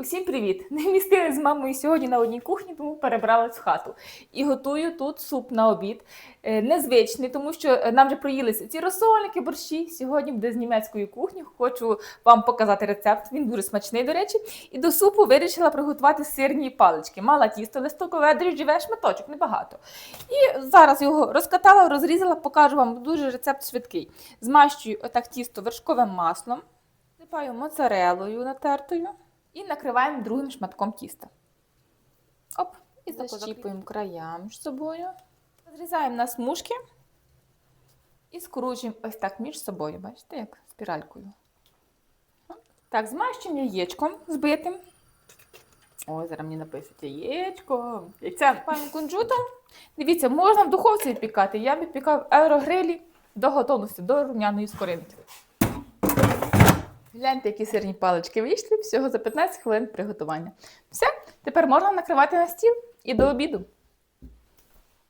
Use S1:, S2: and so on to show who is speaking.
S1: Усім привіт! Не містили з мамою сьогодні на одній кухні, тому перебралась в хату. І готую тут суп на обід. Е, Незвичний, тому що е, нам вже проїлися ці розсольники, борщі. Сьогодні буде з німецької кухні. Хочу вам показати рецепт. Він дуже смачний, до речі. І до супу вирішила приготувати сирні палички. Мала тісто листокове, дріжджове шматочок, небагато. І зараз його розкатала, розрізала, покажу вам дуже рецепт швидкий. Змащую отак тісто вершковим маслом, сипаю моцарелою натертою і накриваємо другим шматком тіста. Оп, і защіпуємо края між собою. Зрізаємо на смужки і скручуємо ось так між собою. Бачите, як спіралькою. Так, змащуємо яєчком збитим. Ой, зараз мені напишуть яєчко. Яйця паємо кунжутом. Дивіться, можна в духовці випікати. Я випікав в аерогрилі до готовності, до рум'яної скоринки. Гляньте, які сирні палички вийшли всього за 15 хвилин приготування. Все, тепер можна накривати на стіл і до обіду.